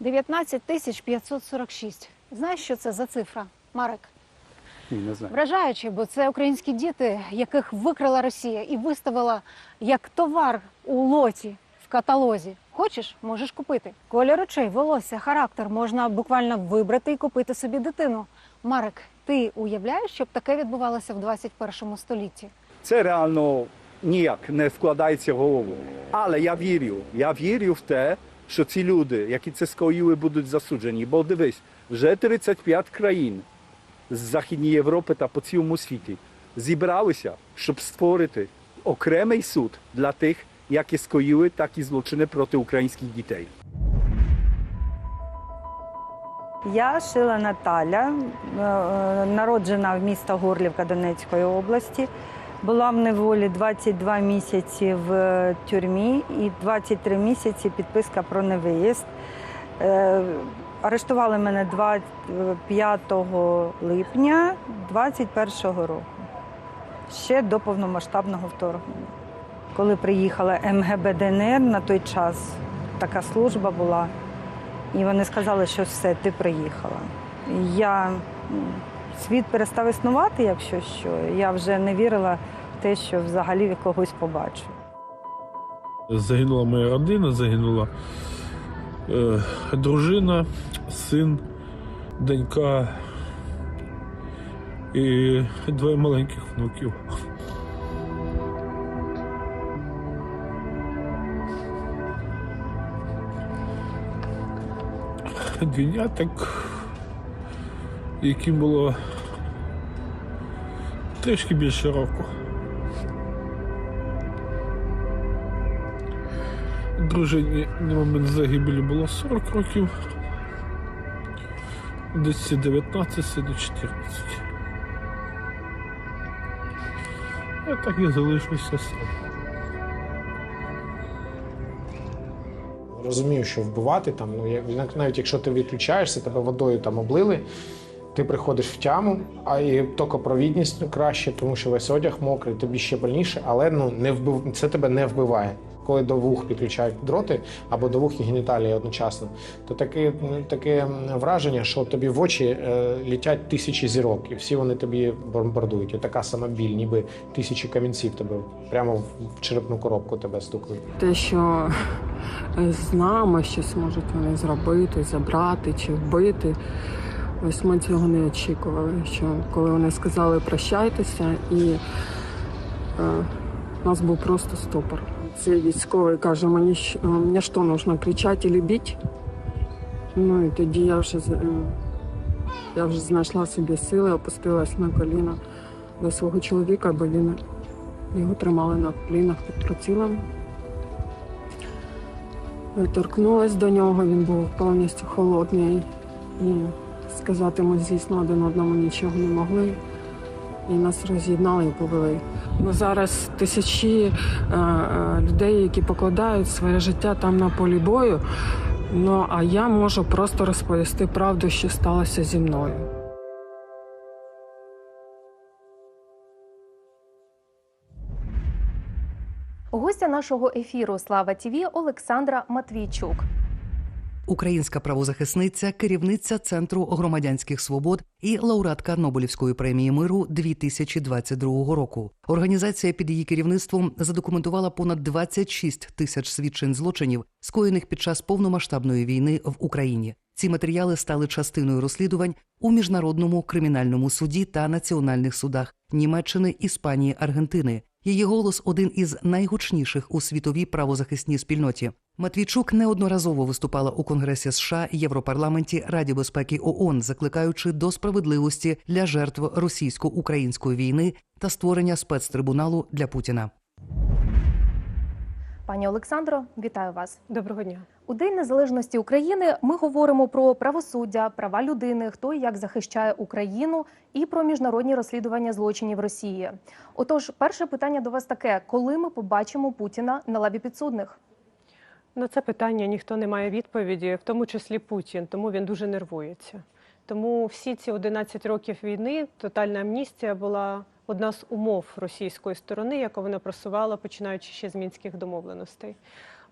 19 тисяч 546. Знаєш, що це за цифра, Марик? Ні, не знаю. Вражаюче, бо це українські діти, яких викрала Росія і виставила як товар у лоті в каталозі. Хочеш, можеш купити. Колір очей, волосся, характер можна буквально вибрати і купити собі дитину. Марик, ти уявляєш, щоб таке відбувалося в 21 столітті? Це реально ніяк не вкладається в голову. Але я вірю, я вірю в те, що ці люди, які це скоїли, будуть засуджені. Бо дивись, вже 35 країн з Західної Європи та по цілому світі зібралися, щоб створити окремий суд для тих, які скоїли такі злочини проти українських дітей. Я Шила Наталя, е, е, народжена в місто Горлівка Донецької області. Була в неволі 22 місяці в е, тюрмі і 23 місяці підписка про невиїзд. Е, Арештували мене 25 липня 2021 року, ще до повномасштабного вторгнення. Коли приїхала МГБ ДНР, на той час така служба була. І вони сказали, що все, ти приїхала. Я світ перестав існувати, якщо що. Я вже не вірила в те, що взагалі когось побачу. Загинула моя родина, загинула е, дружина, син, донька і двоє маленьких внуків. Двійняток, яким було трішки більше року. Дружині на момент загибелі було 40 років. Десь 19, це до 14. Я так і залишився сам. Розумію, що вбивати там, ну навіть якщо ти відключаєшся, тебе водою там облили, ти приходиш в тяму, а і токопровідність краще, тому що весь одяг мокрий, тобі ще больніше, але ну не вбив... це тебе не вбиває. Коли до вух підключають дроти або до вух і геніталії одночасно, то таке, таке враження, що тобі в очі е, літять тисячі зірок, і всі вони тобі бомбардують. І така сама біль, ніби тисячі камінців тебе прямо в черепну коробку тебе стукають. те, що е, з нами щось можуть вони зробити, забрати чи вбити. Ось ми цього не очікували. Що коли вони сказали прощайтеся, і е, у нас був просто стопор. Цей військовий каже, мені е, мені що нужно кричати і бити? Ну і тоді я вже е, я вже знайшла собі сили, опустилась на коліна до свого чоловіка, бо він його тримали на колінах під прицілом. Торкнулась до нього, він був повністю холодний. І сказати ми, звісно, один одному нічого не могли. І нас роз'єднали і повели. Ну, зараз тисячі е, е, людей, які покладають своє життя там на полі бою. Ну а я можу просто розповісти правду, що сталося зі мною. Гостя нашого ефіру Слава Тіві Олександра Матвійчук. Українська правозахисниця, керівниця Центру громадянських свобод і лауреатка Нобелівської премії миру 2022 року. Організація під її керівництвом задокументувала понад 26 тисяч свідчень злочинів, скоєних під час повномасштабної війни в Україні. Ці матеріали стали частиною розслідувань у міжнародному кримінальному суді та національних судах Німеччини, Іспанії, Аргентини. Її голос один із найгучніших у світовій правозахисній спільноті. Матвійчук неодноразово виступала у Конгресі США, Європарламенті, Раді безпеки ООН, закликаючи до справедливості для жертв російсько-української війни та створення спецтрибуналу для Путіна. Пані Олександро, вітаю вас. Доброго дня. У День Незалежності України ми говоримо про правосуддя, права людини, хто і як захищає Україну, і про міжнародні розслідування злочинів Росії. Отож, перше питання до вас таке: коли ми побачимо Путіна на лаві підсудних? На це питання ніхто не має відповіді, в тому числі Путін, тому він дуже нервується. Тому всі ці 11 років війни тотальна амністія була одна з умов російської сторони, яку вона просувала, починаючи ще з мінських домовленостей.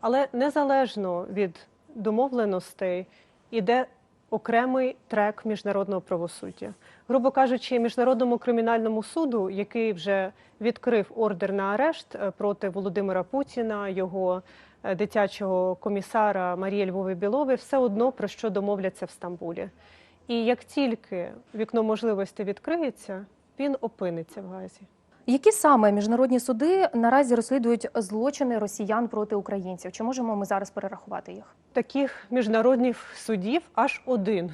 Але незалежно від домовленостей іде окремий трек міжнародного правосуддя. Грубо кажучи, міжнародному кримінальному суду, який вже відкрив ордер на арешт е, проти Володимира Путіна, його е, дитячого комісара Марії Львови Білови, все одно про що домовляться в Стамбулі. І як тільки вікно можливостей відкриється, він опиниться в Газі. Які саме міжнародні суди наразі розслідують злочини росіян проти українців? Чи можемо ми зараз перерахувати їх? таких міжнародних судів аж один.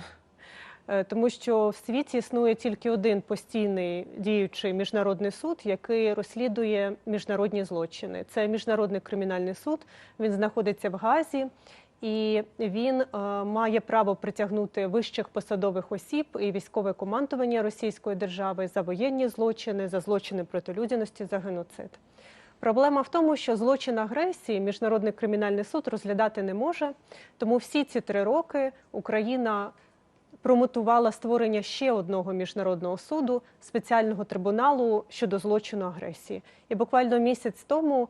Е, Тому що в світі існує тільки один постійний діючий міжнародний суд, який розслідує міжнародні злочини. Це міжнародний кримінальний суд. Він знаходиться в Газі, і він е, має право притягнути вищих посадових осіб і військове командування Російської держави за воєнні злочини, за злочини проти людяності, за геноцид. Проблема в тому, що злочин агресії міжнародний кримінальний суд розглядати не може. Тому всі ці три роки Україна промотувала створення ще одного міжнародного суду, спеціального трибуналу щодо злочину агресії. І буквально місяць тому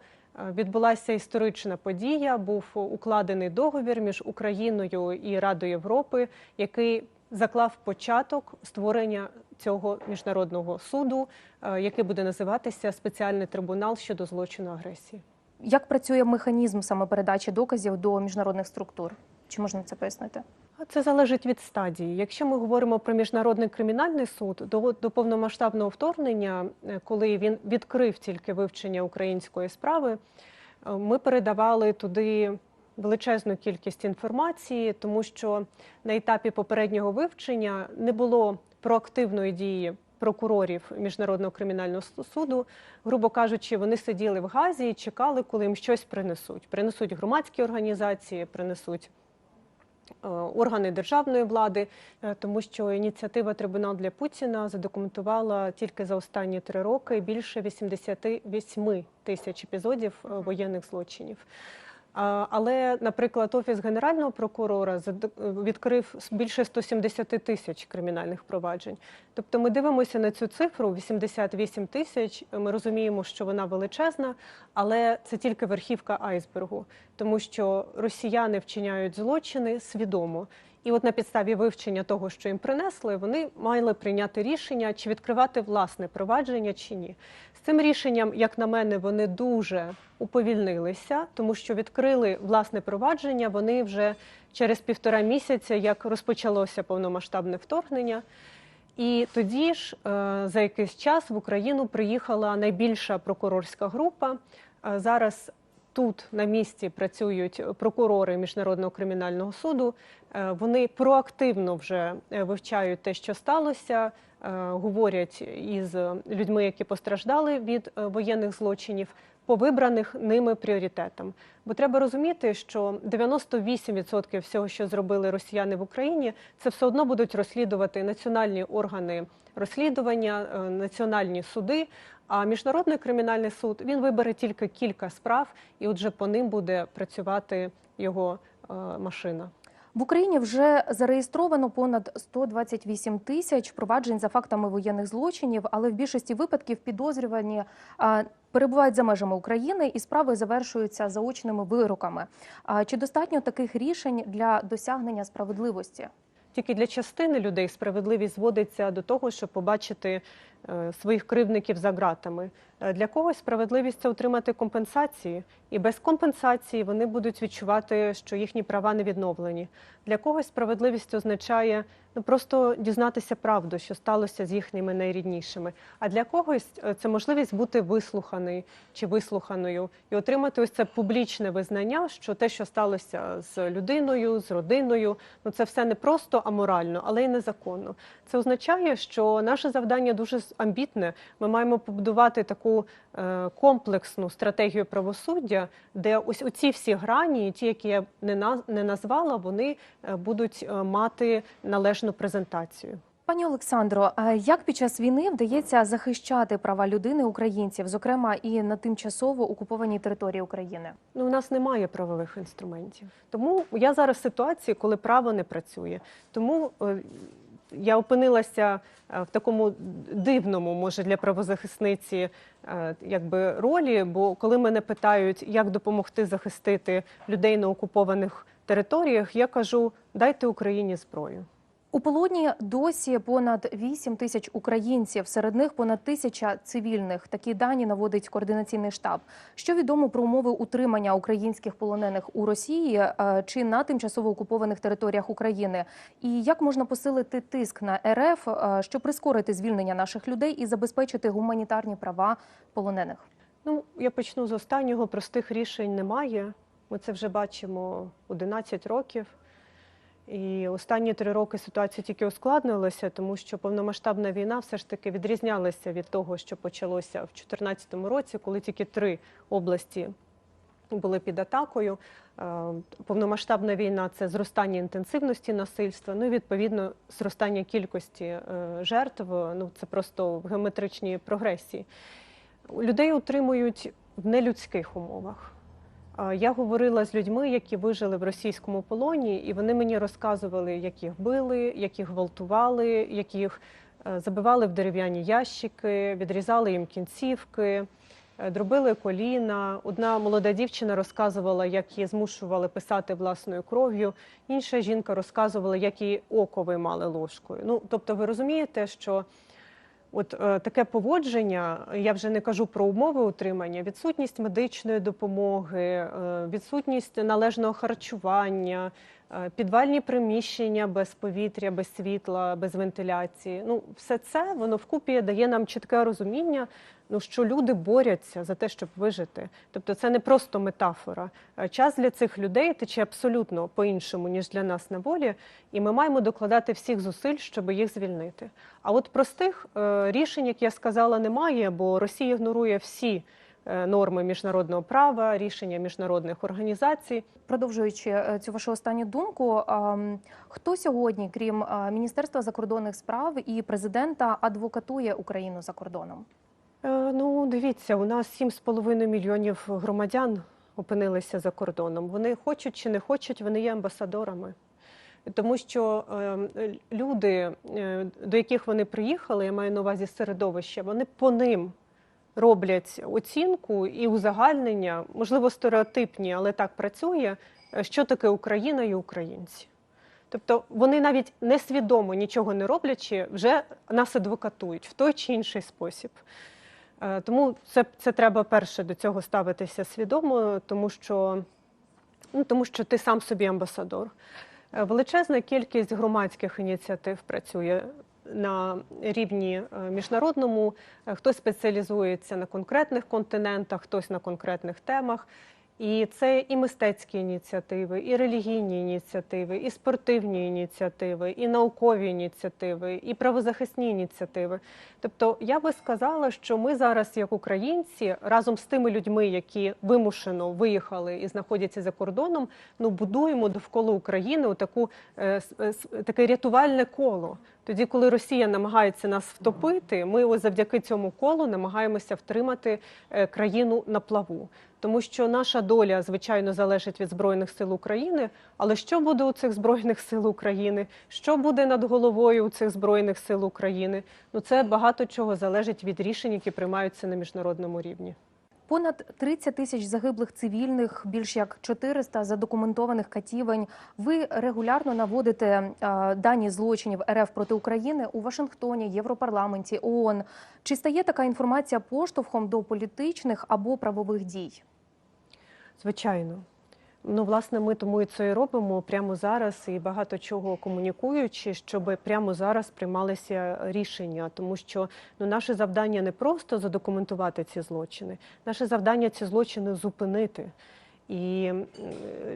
відбулася історична подія. Був укладений договір між Україною і Радою Європи, який заклав початок створення цього міжнародного суду, е, який буде називатися спеціальний трибунал щодо злочину агресії. Як працює механізм саме передачі доказів до міжнародних структур? Чи можна це пояснити? Це залежить від стадії. Якщо ми говоримо про міжнародний кримінальний суд, до, до повномасштабного вторгнення, е, коли він відкрив тільки вивчення української справи, е, ми передавали туди величезну кількість інформації, тому що на етапі попереднього вивчення не було проактивної дії прокурорів міжнародного кримінального суду. Грубо кажучи, вони сиділи в Газі і чекали, коли їм щось принесуть. Принесуть громадські організації, принесуть органи державної влади, е, тому що ініціатива Трибунал для Путіна задокументувала тільки за останні три роки більше 88 тисяч епізодів е, воєнних злочинів. Але, наприклад, офіс генерального прокурора відкрив більше 170 тисяч кримінальних проваджень. Тобто, ми дивимося на цю цифру 88 тисяч. Ми розуміємо, що вона величезна, але це тільки верхівка айсбергу, тому що росіяни вчиняють злочини свідомо. І от на підставі вивчення того, що їм принесли, вони мали прийняти рішення, чи відкривати власне провадження, чи ні. З цим рішенням, як на мене, вони дуже уповільнилися, тому що відкрили власне провадження. Вони вже через півтора місяця, як розпочалося повномасштабне вторгнення. І тоді ж, е, за якийсь час в Україну приїхала найбільша прокурорська група. Е, Зараз тут на місці працюють прокурори міжнародного кримінального суду. Е, Вони проактивно вже е, вивчають те, що сталося, е, говорять із людьми, які постраждали від воєнних злочинів. По вибраних ними пріоритетам, бо треба розуміти, що 98% всього, що зробили росіяни в Україні, це все одно будуть розслідувати національні органи розслідування, е, національні суди. А міжнародний кримінальний суд він вибере тільки кілька справ, і отже по ним буде працювати його е, машина. В Україні вже зареєстровано понад 128 тисяч проваджень за фактами воєнних злочинів, але в більшості випадків підозрювані перебувають за межами України і справи завершуються заочними вироками. Чи достатньо таких рішень для досягнення справедливості? Тільки для частини людей справедливість зводиться до того, щоб побачити своїх кривдників за ґратами. Е, Для когось справедливість це отримати компенсації, і без компенсації вони будуть відчувати, що їхні права не відновлені. Для когось справедливість означає ну просто дізнатися правду, що сталося з їхніми найріднішими. А для когось е, це можливість бути вислуханий чи вислуханою і отримати ось це публічне визнання, що те, що сталося з людиною, з родиною, ну це все не просто аморально, але й незаконно. Це означає, що наше завдання дуже амбітне. Ми маємо побудувати таку е, комплексну стратегію правосуддя, де ось оці всі грані, ті, які я не на- не назвала, вони е, будуть е, мати належну презентацію. Пані Олександро, як під час війни вдається захищати права людини українців, зокрема і на тимчасово окупованій території України? Ну, у нас немає правових інструментів. Тому я зараз в ситуації, коли право не працює. Тому я опинилася е, в такому дивному, може, для правозахисниці е, якби ролі. Бо коли мене питають, як допомогти захистити людей на окупованих територіях, я кажу: дайте Україні зброю. У полоні досі понад 8 тисяч українців, серед них понад тисяча цивільних. Такі дані наводить координаційний штаб. Що відомо про умови утримання українських полонених у Росії е, чи на тимчасово окупованих територіях України? І як можна посилити тиск на РФ, е, щоб прискорити звільнення наших людей і забезпечити гуманітарні права полонених? Ну, я почну з останнього. Простих рішень немає. Ми це вже бачимо 11 років. І останні три роки ситуація тільки ускладнилася, тому що повномасштабна війна все ж таки відрізнялася від того, що почалося в 2014 році, коли тільки три області були під атакою. Е, Повномасштабна війна це зростання інтенсивності насильства, ну і відповідно зростання кількості е, жертв. Ну це просто в геометричній прогресії. Людей утримують в нелюдських умовах. Я говорила з людьми, які вижили в російському полоні, і вони мені розказували, як їх били, як їх гвалтували, як їх е, забивали в дерев'яні ящики, відрізали їм кінцівки, е, дробили коліна. Одна молода дівчина розказувала, як її змушували писати власною кров'ю. Інша жінка розказувала, як її око ложкою. Ну, тобто, ви розумієте, що От е, таке поводження, я вже не кажу про умови утримання, відсутність медичної допомоги, е, відсутність належного харчування, підвальні приміщення без повітря, без світла, без вентиляції. Ну, все це воно вкупі дає нам чітке розуміння, ну що люди борються за те, щоб вижити. Тобто, це не просто метафора. Е, Час для цих людей тече абсолютно по-іншому, ніж для нас на волі, і ми маємо докладати всіх зусиль, щоб їх звільнити. А от простих е, рішень, як я сказала, немає, бо Росія ігнорує всі е, норми міжнародного права, рішення міжнародних організацій. Продовжуючи е, цю вашу останню думку, ем, хто сьогодні, крім е, Міністерства закордонних справ і президента, адвокатує Україну за кордоном? Е, Ну, дивіться, у нас 7,5 мільйонів громадян опинилися за кордоном. Вони хочуть чи не хочуть, вони є амбасадорами. Тому що е, люди, е, до яких вони приїхали, я маю на увазі середовище, вони по ним роблять оцінку і узагальнення, можливо, стереотипні, але так працює, що таке Україна і українці. Тобто вони навіть несвідомо нічого не роблячи, вже нас адвокатують в той чи інший спосіб. Е, Тому це, це треба перше до цього ставитися свідомо, тому що, ну, тому що ти сам собі амбасадор. Е, Величезна кількість громадських ініціатив працює на рівні е, міжнародному. Е, Хтось спеціалізується на конкретних континентах, хтось на конкретних темах. І це і мистецькі ініціативи, і релігійні ініціативи, і спортивні ініціативи, і наукові ініціативи, і правозахисні ініціативи. Тобто, я би сказала, що ми зараз, як українці, разом з тими людьми, які вимушено виїхали і знаходяться за кордоном, ну будуємо довкола України таку е, е, таке рятувальне коло. Тоді, коли Росія намагається нас втопити, ми ось завдяки цьому колу намагаємося втримати е, країну на плаву. Тому що наша доля, звичайно, залежить від Збройних сил України. Але що буде у цих Збройних сил України? Що буде над головою у цих Збройних сил України? Ну це багато чого залежить від рішень, які приймаються на міжнародному рівні. Понад 30 тисяч загиблих цивільних, більш як 400 задокументованих катівень. Ви регулярно наводите е, дані злочинів РФ проти України у Вашингтоні, Європарламенті, ООН. Чи стає така інформація поштовхом до політичних або правових дій? Звичайно. Ну, власне, ми тому і це і робимо прямо зараз, і багато чого комунікуючи, щоб прямо зараз приймалися рішення, тому що ну, наше завдання не просто задокументувати ці злочини, наше завдання ці злочини зупинити. І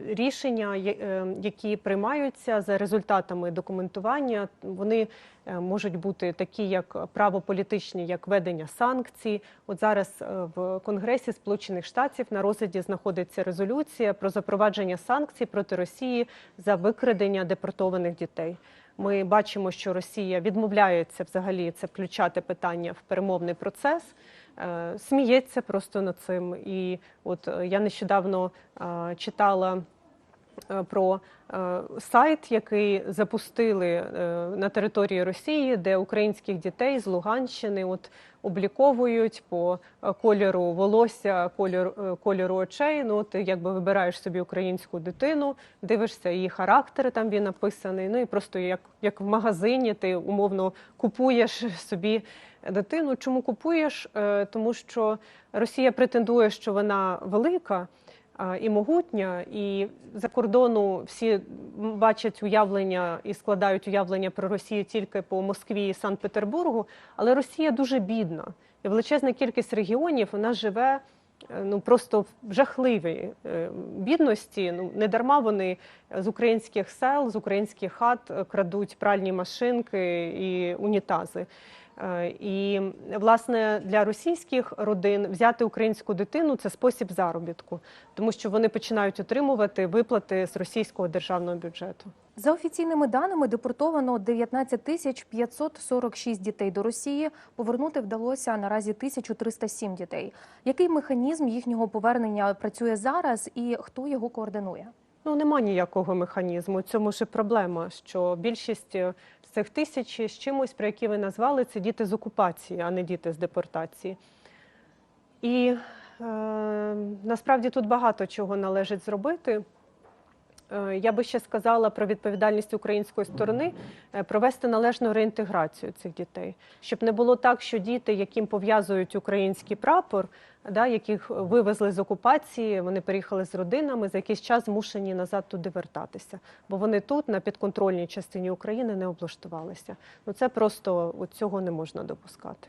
рішення, е, які приймаються за результатами документування, вони е, можуть бути такі, як правополітичні, як ведення санкцій. От зараз е, в Конгресі Сполучених Штатів на розгляді знаходиться резолюція про запровадження санкцій проти Росії за викрадення депортованих дітей. Ми бачимо, що Росія відмовляється взагалі це включати питання в перемовний процес. Е, Сміється просто над цим. І от е, я нещодавно е, читала про сайт, який запустили на території Росії, де українських дітей з Луганщини от обліковують по кольору волосся, кольору, кольору очей. Ну, ти якби вибираєш собі українську дитину, дивишся її характер, там він написаний. Ну і просто як, як в магазині ти умовно купуєш собі дитину. Чому купуєш? Е, Тому що Росія претендує, що вона велика і могутня, і за кордону всі бачать уявлення і складають уявлення про Росію тільки по Москві і Санкт-Петербургу. Але Росія дуже бідна. І величезна кількість регіонів вона живе е, ну просто в жахливій е, бідності. Ну не дарма вони з українських сел, з українських хат крадуть пральні машинки і унітази. Е, І власне для російських родин взяти українську дитину це спосіб заробітку, тому що вони починають отримувати виплати з російського державного бюджету. За офіційними даними, депортовано 19 тисяч 546 дітей до Росії. Повернути вдалося наразі 1307 дітей. Який механізм їхнього повернення працює зараз, і хто його координує? Ну нема ніякого механізму. Цьому ж і проблема, що більшість е, цих тисяч з чимось, про які ви назвали, це діти з окупації, а не діти з депортації. І е, насправді тут багато чого належить зробити. Е, Я би ще сказала про відповідальність української сторони е, провести належну реінтеграцію цих дітей, щоб не було так, що діти, яким пов'язують український прапор, да, яких вивезли з окупації, вони переїхали з родинами, за якийсь час змушені назад туди вертатися, бо вони тут, на підконтрольній частині України, не облаштувалися. Ну це просто от цього не можна допускати.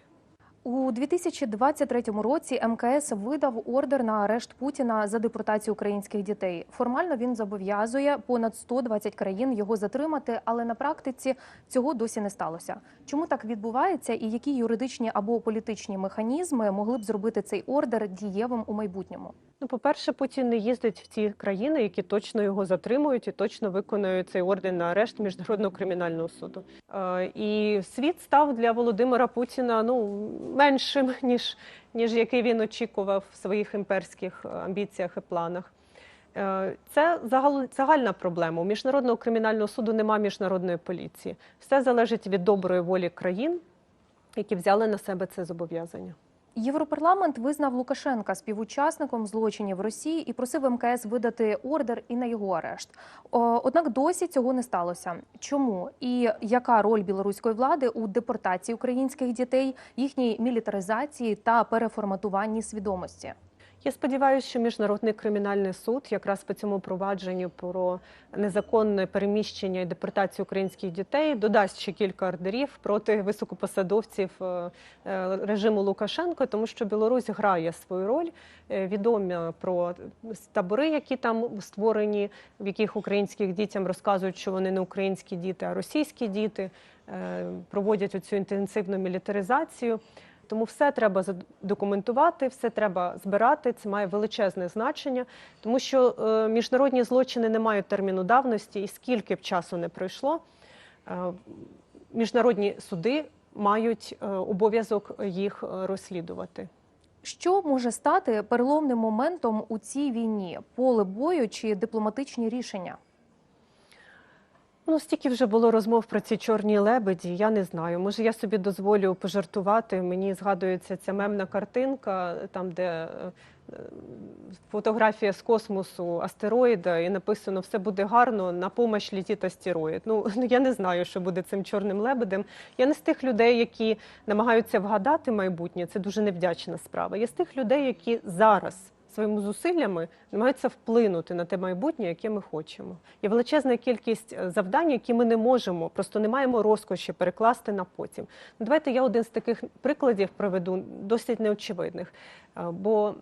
У 2023 році МКС видав ордер на арешт Путіна за депортацію українських дітей. Формально він зобов'язує понад 120 країн його затримати, але на практиці цього досі не сталося. Чому так відбувається, і які юридичні або політичні механізми могли б зробити цей ордер дієвим у майбутньому? Ну, по-перше, Путін не їздить в ті країни, які точно його затримують і точно виконують цей орден на арешт міжнародного кримінального суду. Е, і світ став для Володимира Путіна ну меншим ніж ніж який він очікував в своїх імперських амбіціях і планах. Е, Це загал- загальна проблема. У міжнародного кримінального суду немає міжнародної поліції. Все залежить від доброї волі країн, які взяли на себе це зобов'язання. Європарламент визнав Лукашенка співучасником злочинів Росії і просив МКС видати ордер і на його арешт. Однак досі цього не сталося. Чому і яка роль білоруської влади у депортації українських дітей, їхній мілітаризації та переформатуванні свідомості? Я сподіваюся, що міжнародний кримінальний суд якраз по цьому провадженню про незаконне переміщення і депортацію українських дітей додасть ще кілька ордерів проти високопосадовців е, е, режиму Лукашенка, тому що Білорусь грає свою роль. Е, Відомі про табори, які там створені, в яких українських дітям розказують, що вони не українські діти, а російські діти проводять оцю інтенсивну мілітаризацію. Тому все треба задокументувати, все треба збирати. Це має величезне значення, тому що е, міжнародні злочини не мають терміну давності, і скільки б часу не пройшло, е, міжнародні суди мають е, обов'язок їх розслідувати. Що може стати переломним моментом у цій війні? Поле бою чи дипломатичні рішення? Ну, стільки вже було розмов про ці чорні лебеді. Я не знаю. Може, я собі дозволю пожартувати. Мені згадується ця мемна картинка, там, де е, фотографія з космосу астероїда, і написано Все буде гарно, на помощь літить астероїд. Ну я не знаю, що буде цим чорним лебедем. Я не з тих людей, які намагаються вгадати майбутнє. Це дуже невдячна справа. Я з тих людей, які зараз. Своїми зусиллями намагаються вплинути на те майбутнє, яке ми хочемо. Є величезна кількість е, завдань, які ми не можемо, просто не маємо розкоші перекласти на потім. Ну, давайте я один з таких прикладів приведу, досить неочевидних. Е, Бо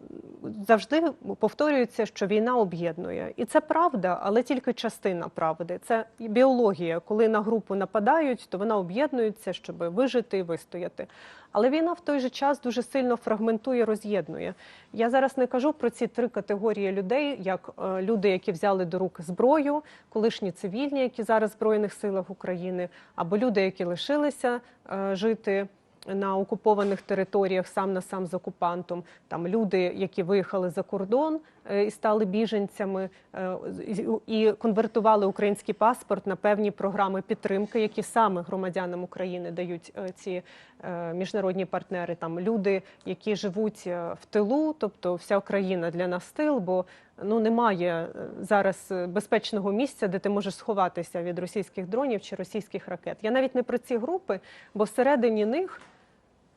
завжди повторюється, що війна об'єднує, і це правда, але тільки частина правди. Це біологія. Коли на групу нападають, то вона об'єднується, щоб вижити і вистояти. Але війна в той же час дуже сильно фрагментує, роз'єднує. Я зараз не кажу про ці три категорії людей, як е, люди, які взяли до рук зброю, колишні цивільні, які зараз в збройних силах України, або люди, які лишилися е, жити на окупованих територіях сам на сам з окупантом. Там люди, які виїхали за кордон е, і стали біженцями, е, і- конвертували український паспорт на певні програми підтримки, які саме громадянам України дають е, ці міжнародні партнери. Там люди, які живуть в тилу, тобто вся Україна для нас тил, бо ну немає зараз безпечного місця, де ти можеш сховатися від російських дронів чи російських ракет. Я навіть не про ці групи, бо всередині них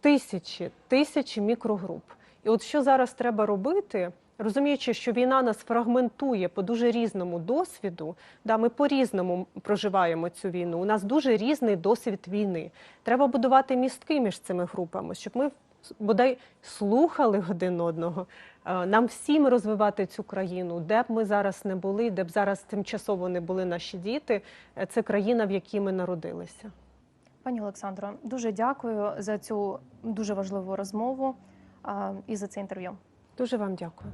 тисячі, тисячі мікрогруп. І от що зараз треба робити, розуміючи, що війна нас фрагментує по дуже різному досвіду, да, ми по-різному проживаємо цю війну. У нас дуже різний досвід війни. Треба будувати містки між цими групами, щоб ми бодай слухали один одного. Е, Нам всім розвивати цю країну, де б ми зараз не були, де б зараз тимчасово не були наші діти. е, Це країна, в якій ми народилися. Пані Олександро, дуже дякую за цю дуже важливу розмову і за це інтерв'ю. Дуже вам дякую.